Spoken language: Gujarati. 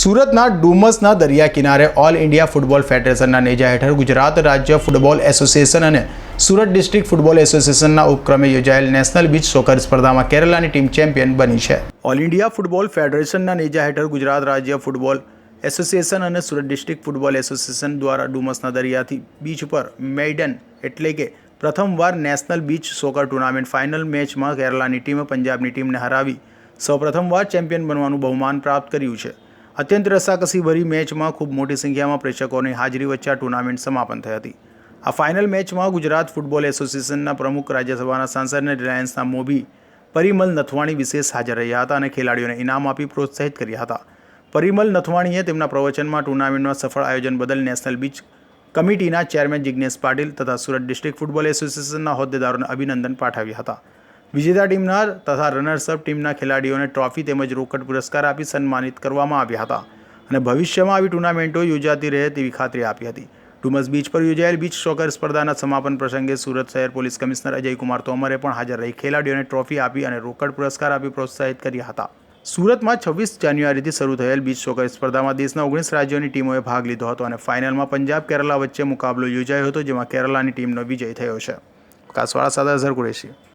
સુરતના ડુમસના દરિયા કિનારે ઓલ ઇન્ડિયા ફૂટબોલ ફેડરેશનના નેજા હેઠળ ગુજરાત રાજ્ય ફૂટબોલ એસોસિએશન અને સુરત ડિસ્ટ્રિક્ટ ફૂટબોલ એસોસિએશનના ઉપક્રમે યોજાયેલ નેશનલ બીચ સોકર સ્પર્ધામાં કેરલાની ટીમ ચેમ્પિયન બની છે. ઓલ ઇન્ડિયા ફૂટબોલ ફેડરેશનના નેજા હેઠળ ગુજરાત રાજ્ય ફૂટબોલ એસોસિએશન અને સુરત ડિસ્ટ્રિક્ટ ફૂટબોલ એસોસિએશન દ્વારા ડુમસના દરિયાથી બીચ પર મેઇડન એટલે કે પ્રથમવાર national beach soccer tournament final મેચમાં કેરલાની ટીમે પંજાબની ટીમને હરાવી સૌપ્રથમવાર ચેમ્પિયન બનવાનું બહુમાન પ્રાપ્ત કર્યું છે. અત્યંત રસાકસીભરી મેચમાં ખૂબ મોટી સંખ્યામાં પ્રેક્ષકોની હાજરી વચ્ચે આ ટુર્નામેન્ટ સમાપન થઈ હતી. આ ફાઇનલ મેચમાં ગુજરાત ફૂટબોલ એસોસિએશનના પ્રમુખ રાજ્યસભાના સાંસદ અને રિલાયન્સના મોભી પરિમલ નથવાણી વિશેષ હાજર રહ્યા હતા અને ખેલાડીઓને ઇનામ આપી પ્રોત્સાહિત કર્યા હતા. પરિમલ નથવાણીએ તેમના પ્રવચનમાં ટુર્નામેન્ટમાં સફળ આયોજન બદલ નેશનલ બીચ કમિટીના ચેરમેન જિજ્ઞેશ પાટીલ તથા સુરત ડિસ્ટ્રિક્ટ ફૂટબોલ એસોસિએશનના હોદ્દેદારોને અભિનંદન પાઠવ્યા હતા. વિજેતા ટીમના તથા રનર્સઅપ ટીમના ખેલાડીઓને ટ્રોફી તેમજ રોકડ પુરસ્કાર આપી સન્માનિત કરવામાં આવ્યા હતા અને ભવિષ્યમાં આવી ટુર્નામેન્ટો યોજાતી રહે તેવી ખાતરી આપી હતી. ડુમસ બીચ પર યોજાયેલ બીચ સોકર સ્પર્ધાના સમાપન પ્રસંગે સુરત શહેર પોલીસ કમિશનર અજયકુમાર તોમરે પણ હાજર રહી ખેલાડીઓને ટ્રોફી આપી અને રોકડ પુરસ્કાર આપી પ્રોત્સાહિત કર્યા હતા. સુરતમાં છવ્વીસ જાન્યુઆરીથી શરૂ થયેલ બીચ સોકર સ્પર્ધામાં દેશના ઓગણીસ રાજ્યોની ટીમોએ ભાગ લીધો હતો અને ફાઇનલમાં પંજાબ કેરલા વચ્ચે મુકાબલો યોજાયો હતો જેમાં કેરલાની ટીમનો વિજય થયો છે. કાસવાળા સાદા અઝહર કુરેશી.